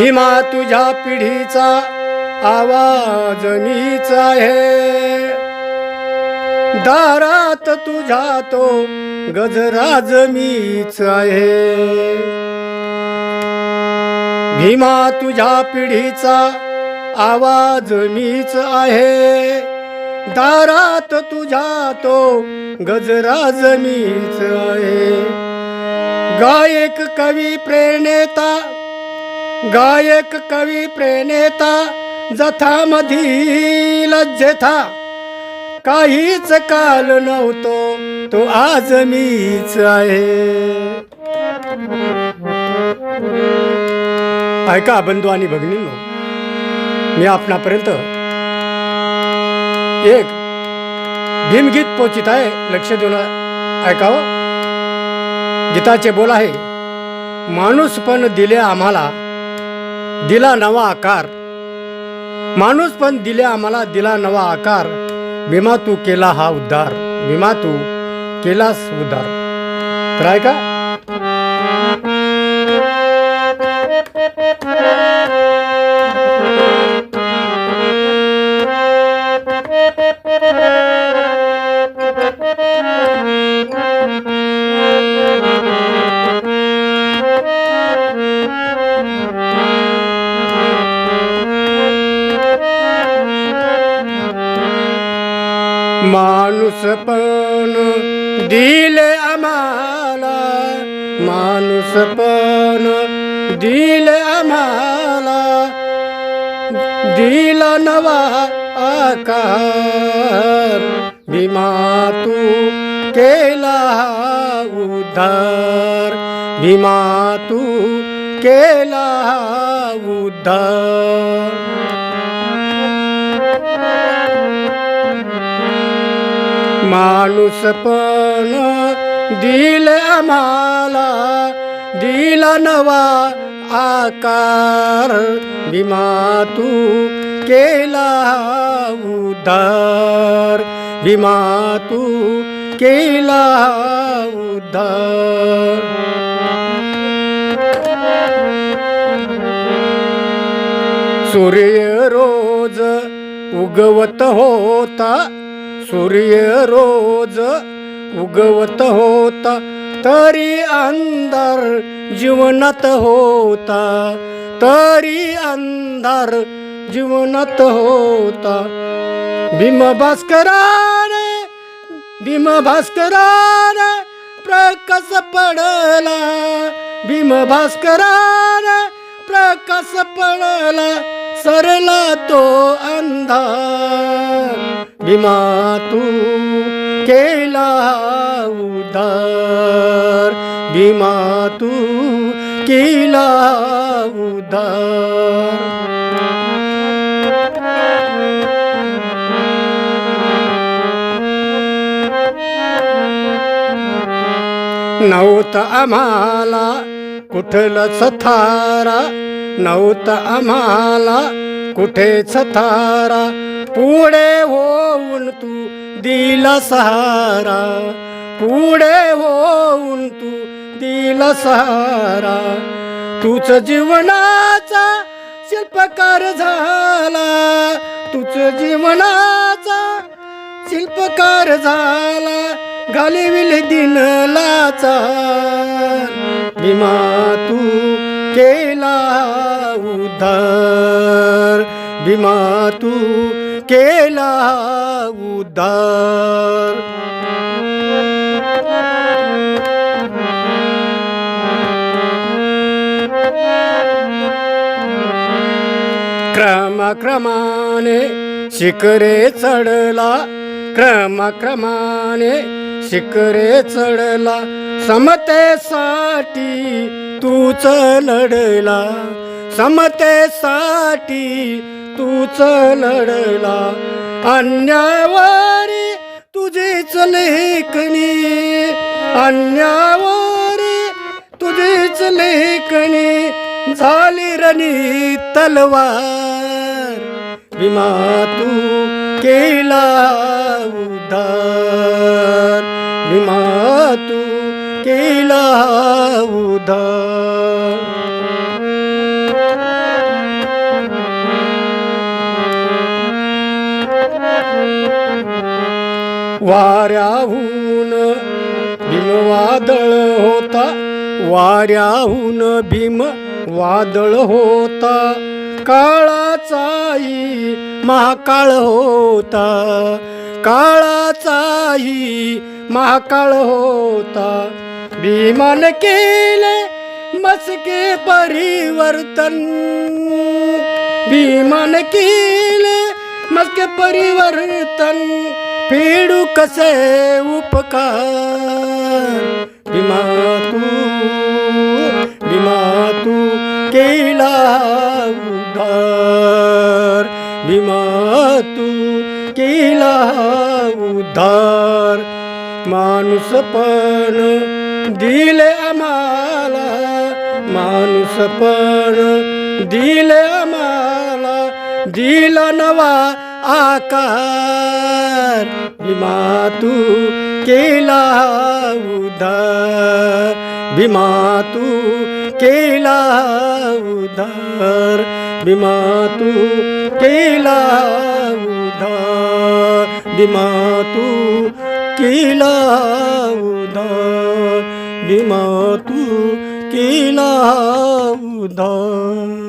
भीमा तुझ्या पिढीचा आवाज मीच आहे. दारात तुझ्या तो गजराज मीच आहे. भीमा तुझ्या पिढीचा आवाज मीच आहे. दारात तुझ्या तो गजराज मीच आहे. गायक कवी प्रेरणेता गायक कवी प्रेनेता जथा मधील जेथा काहीच काल नव्हतो तो आज मीच आहे. ऐका बंधू आणि भगिनींनो मी आपणापर्यंत एक भीमगीत पोचित आहे लक्ष देऊन ऐकावं. गीताचे बोल आहे माणूस पण दिले आम्हाला दिला नवा आकार. माणूस पण दिले आम्हाला दिला नवा आकार. भीमा तू केला हा उद्धार. भीमा तू केलास उद्धार. तर आहे का पण दिले आम्हाला माणूस पण दिले आम्हाला. दिला नवा आकार भीमा तू केला उद्धार. भीमा तू केला हा उद्धार. माणूस पण दिल आम्हाला दिला नवा आकार. विमा तू केला उद्धार विमा तू केला उद्धार सूर्य रोज उगवत होता सूर्य रोज उगवत होता तरी अंधार जीवनात होता तरी अंधार जीवनात होता. भीम भास्कराने भीम भास्कराने प्रकाश पडला भीम भास्कराने प्रकाश पडला सरला तो अंधार. भीमा तू केला उदार भीमा तू केला उदार नव्हत आम्हाला कुठलं सथारा नव्हत आम्हाला कुठेच थारा पुढे होऊन तू दिला सहारा. पुढे होऊन तू दिला सहारा. तूच जीवनाचा शिल्पकार झाला. तुझ जीवनाचा शिल्पकार झाला. घालविल दिनलाचा विमा भीमा तू केला उद्धार. तू केला उद्धार. क्रमाक्रमाने शिखरे चढला क्रमाक्रमाने शिखरे चढला समतेसाठी तूच लढला समतेसाठी तूच लढला. अन्यावारी तुझीच लेखणी. अन्यावारी तुझीच लेखणी. झाली रणी तलवार. विमा तू केला उद्धार विमा तू केला उद्धार वाऱ्याहून भीम वादळ होता. वाऱ्याहून भीम वादळ होता. काळाचाही महाकाळ होता. काळाचाही महाकाळ होता. भीमान केले मस्के परिवर्तन. भीमान केले मस्के परिवर्तन. फेडू कसे उपकार? विमा तू विमा तू केला उद्धार विमा तू केला उद्धार माणूस पण दिले आम्हाला. माणूस पण दिले आम्हाला. दिला नवा आकार भीमा तू केला उद्धार भीमा तू केला उद्धार भीमा तू केला उद्धार भीमा तू केला उद्धार भीमा तू केला उद्धार